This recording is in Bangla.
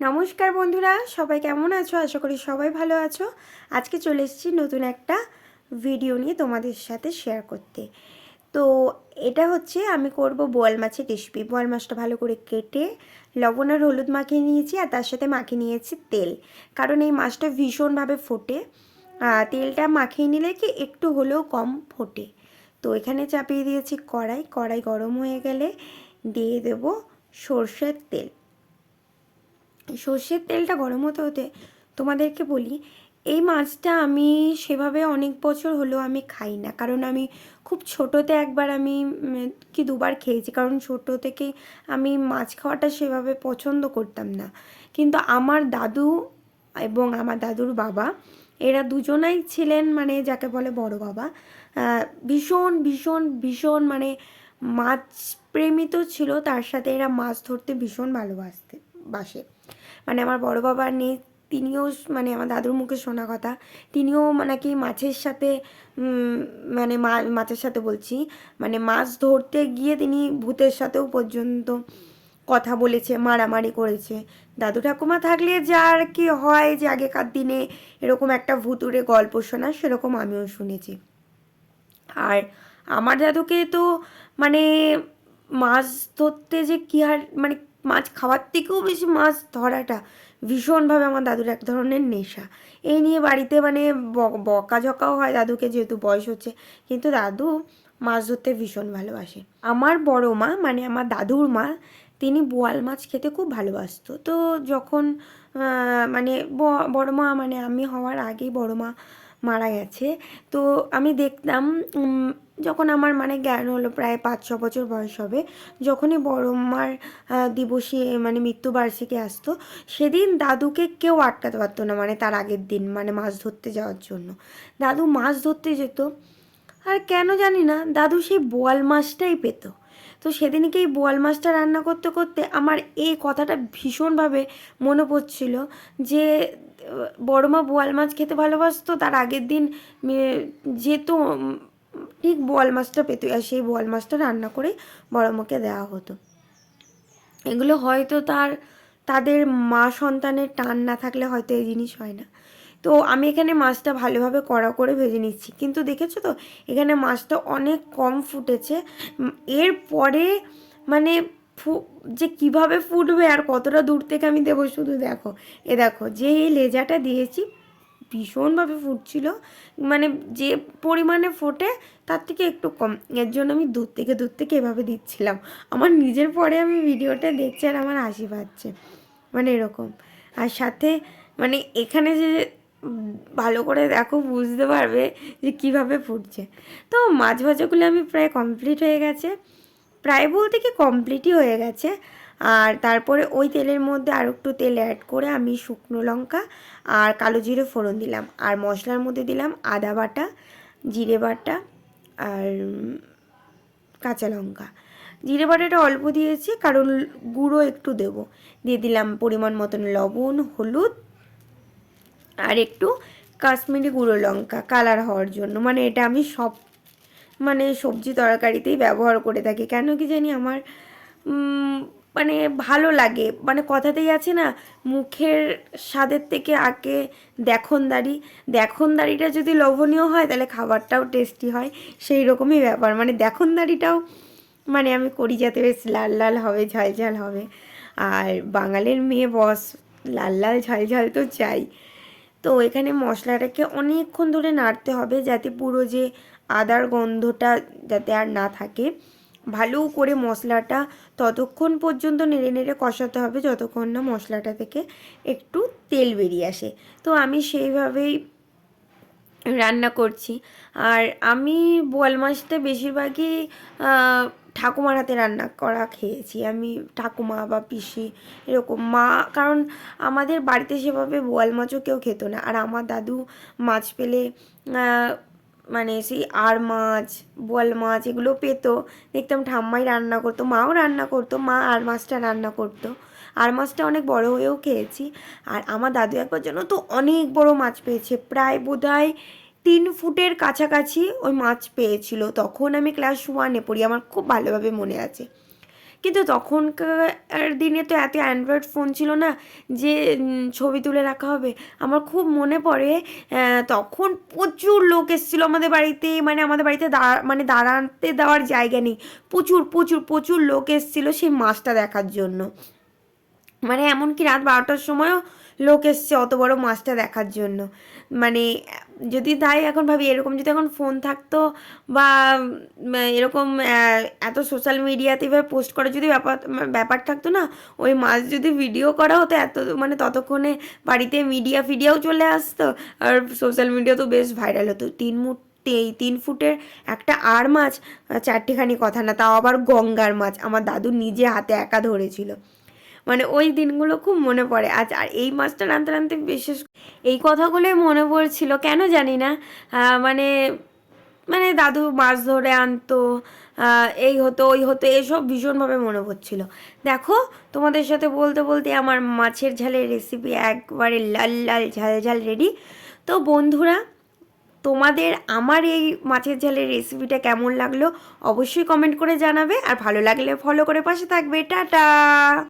নমস্কার বন্ধুরা, সবাই কেমন আছো? আশা করি সবাই ভালো আছো। আজকে চলে এসেছি নতুন একটা ভিডিও নিয়ে তোমাদের সাথে শেয়ার করতে। তো এটা হচ্ছে আমি করব বোয়াল মাছের রেসিপি বোয়াল মাছটা ভালো করে কেটে লবণ আর হলুদ মাখিয়ে নিয়েছি আর তার সাথে মাখিয়ে নিয়েছি তেল। কারণ এই মাছটা ভীষণভাবে ফোটে। তেলটা মাখিয়ে নিলে কি একটু হলেও কম ফোটে। তো এখানে চাপিয়ে দিয়েছি কড়াই। কড়াই গরম হয়ে গেলে দিয়ে দেবো সর্ষের তেল। সর্ষের তেলটা গরম হতে হতে তোমাদেরকে বলি, এই মাছটা আমি সেভাবে অনেক বছর হলো আমি খাই না। কারণ আমি খুব ছোটোতে একবার আমি কি দুবার খেয়েছি। কারণ ছোটো থেকে আমি মাছ খাওয়াটা সেভাবে পছন্দ করতাম না। কিন্তু আমার দাদু এবং আমার দাদুর বাবা, এরা দুজনাই ছিলেন মানে যাকে বলে বড় বাবা ভীষণ ভীষণ ভীষণ মানে মাছ প্রেমী তো ছিল। তার সাথে এরা মাছ ধরতে ভীষণ ভালোবাসতে, বাসে। মানে আমার বড় বাবার নেই, তিনিও মানে আমার দাদুর মুখে শোনা কথা। তিনিও নাকি মাছের সাথে মানে মাছের সাথে বলছি মানে মাছ ধরতে গিয়ে তিনি ভূতের সাথেও পর্যন্ত কথা বলেছে, মারামারি করেছে। দাদু ঠাকুমা থাকলে যা আর কি হয় যে আগেকার দিনে এরকম একটা ভুতুরে গল্প শোনা, সেরকম আমিও শুনেছি। আর আমার দাদুকে তো মানে মাছ ধরতে যে কী আর মানে মাছ খাওয়ার থেকেও বেশি মাছ ধরাটা ভীষণভাবে আমার দাদুর এক ধরনের নেশা। এই নিয়ে বাড়িতে মানে বকাঝকাও হয় দাদুকে যেহেতু বয়স হচ্ছে, কিন্তু দাদু মাছ ধরতে ভীষণ ভালোবাসে। আমার বড় মা মানে আমার দাদুর মা, তিনি বোয়াল মাছ খেতে খুব ভালোবাসতো। তো যখন মানে বড় মা মানে আমি হওয়ার আগেই বড় মা মারা গেছে, তো আমি দেখতাম যখন আমার মানে জ্ঞান হলো প্রায় পাঁচ ছ বছর বয়স হবে যখনই বড় মার দিবসী মানে মৃত্যুবার্ষিকী আসতো সেদিন দাদুকে কেউ আটকাতে পারতো না মানে তার আগের দিন মানে মাছ ধরতে যাওয়ার জন্য। দাদু মাছ ধরতে যেত আর কেন জানি না দাদু সেই বোয়াল মাছটাই পেতো। তো সেদিনকে এই বোয়াল মাছটা রান্না করতে করতে আমার এই কথাটা ভীষণভাবে মনে পড়ছিল যে আহ, বড় মা বোয়াল মাছ খেতে ভালোবাসতো তার আগের দিন যেত ঠিক বোয়াল মাছটা পেতো আর সেই বোয়াল মাছটা রান্না করে বড় মাকে দেওয়া হতো। এগুলো হয়তো তার, তাদের মা সন্তানের টান না থাকলে হয়তো এই জিনিস হয় না। তো আমি এখানে মাছটা ভালোভাবে কড়া করে ভেজে নিচ্ছি। কিন্তু দেখেছ তো, এখানে মাছটা অনেক কম ফুটেছে। এর পরে মানে ফু- যে কীভাবে ফুটবে আর কতটা দূর থেকে আমি দেবো শুধু দেখো। এ দেখো, যে এই লেজাটা দিয়েছি ভীষণভাবে ফুটছিল। মানে যে পরিমাণে ফোটে তার থেকে একটু কম। এর জন্য আমি দূর থেকে দূর থেকে এভাবে দিচ্ছিলাম। আমার নিজের পরে আমি ভিডিওটা দেখছি আর আমার হাসি পাচ্ছে। মানে এরকম। আর সাথে মানে এখানে যে ভালো করে দেখো বুঝতে পারবে যে কীভাবে ফুটছে। তো মাছ ভাজাগুলো আমি প্রায় কমপ্লিট হয়ে গেছে। প্রায় বলতে কি কমপ্লিটই হয়ে গেছে। আর তারপরে ওই তেলের মধ্যে আর একটু তেল অ্যাড করে আমি শুকনো লঙ্কা আর কালো জিরে ফোড়ন দিলাম। আর মশলার মধ্যে দিলাম আদা বাটা, জিরে বাটা আর কাঁচা লঙ্কা। জিরে বাটাটা অল্প দিয়েছি, কারণ গুঁড়ো একটু দেব। দিয়ে দিলাম পরিমাণ মতন লবণ, হলুদ আর একটু কাশ্মীরি গুঁড়ো লঙ্কা কালার হওয়ার জন্য। মানে এটা আমি সব মানে সবজি তরকারিতেই ব্যবহার করে থাকি। কেন কি জানি আমার মানে ভালো লাগে। মানে কথাতেই আছে না, মুখের স্বাদের থেকে আগে দেখনদারি। দেখনদারিটা যদি লোভনীয় হয়, তাহলে খাবারটাও টেস্টি হয়। সেই রকমই ব্যাপার। মানে দেখনদারিটাও মানে আমি করি যাতে বেশ লাল লাল হবে, ঝাল ঝাল হবে। আর বাঙালির মেয়ে বস, লাল লাল ঝাল ঝাল তো চাই। তো এখানে মশলাটাকে অনেকক্ষণ ধরে নাড়তে হবে যাতে পুরো যে আদার গন্ধটা যাতে আর না থাকে। ভালো করে মশলাটা ততক্ষণ পর্যন্ত নেড়ে নেড়ে কষাতে হবে যতক্ষণ না মশলাটা থেকে একটু তেল বেরিয়ে আসে। তো আমি সেইভাবেই রান্না করছি। আর আমি বোয়াল মাছটা বেশিরভাগই ঠাকুমার হাতে রান্না করা খেয়েছি। আমি ঠাকুমা বা পিসি এরকম মা, কারণ আমাদের বাড়িতে সেভাবে বোয়াল মাছও কেউ খেত না। আর আমার দাদু মাছ পেলে মানে সেই আর মাছ, বোয়াল মাছ এগুলো পেতো। দেখতাম ঠাম্মাই রান্না করতো, মাও রান্না করতো, মা আর মাছটা রান্না করতো। আর মাছটা অনেক বড় হয়েও খেয়েছি। আর আমার দাদু একবার জন্য তো অনেক বড় মাছ পেয়েছে, প্রায় বোধ হয় তিন ফুটের কাছাকাছি ওই মাছ পেয়েছিল। তখন আমি ক্লাস ওয়ানে পড়ি, আমার খুব ভালোভাবে মনে আছে। কিন্তু তখনকার দিনে তো এত অ্যান্ড্রয়েড ফোন ছিল না যে ছবি তুলে রাখা হবে। আমার খুব মনে পড়ে তখন প্রচুর লোক এসেছিল আমাদের বাড়িতে মানে আমাদের বাড়িতে দাঁড়া মানে দাঁড়াতে দেওয়ার জায়গা নেই। প্রচুর প্রচুর প্রচুর লোক এসেছিল সেই মাছটা দেখার জন্য। মানে এমনকি রাত বারোটার সময়ও লোক এসছে অত বড় মাছটা দেখার জন্য। মানে যদি তাই এখন ভাবি, এরকম যদি এখন ফোন থাকতো বা এরকম এত সোশ্যাল মিডিয়াতে এভাবে পোস্ট করার যদি ব্যাপার ব্যাপার থাকতো না, ওই মাছ যদি ভিডিও করা হতো, এত মানে ততক্ষণে বাড়িতে মিডিয়া ফিডিয়াও চলে আসতো। আর সোশ্যাল মিডিয়া তো বেশ ভাইরাল হতো। তিন মুট এই তিন ফুটের একটা আর মাছ, চারটিখানি কথা না, তাও আবার গঙ্গার মাছ। আমার দাদু নিজে হাতে একা ধরেছিল। মানে ওই দিনগুলো খুব মনে পড়ে। আজ আর এই মাছটা রাঁধতে রাঁধতে বিশেষ এই কথাগুলোই মনে পড়ছিল, কেন জানি না। মানে মানে দাদু মাছ ধরে আনতো এই হতো, ওই হতো, এসব ভীষণভাবে মনে পড়ছিল। দেখো, তোমাদের সাথে বলতে বলতে আমার মাছের ঝালের রেসিপি একবারে লাল লাল ঝাল ঝাল রেডি তো বন্ধুরা, তোমাদের আমার এই মাছের ঝালের রেসিপিটা কেমন লাগল অবশ্যই কমেন্ট করে জানাবে, আর ভালো লাগলে ফলো করে পাশে থাকবে। টাটা!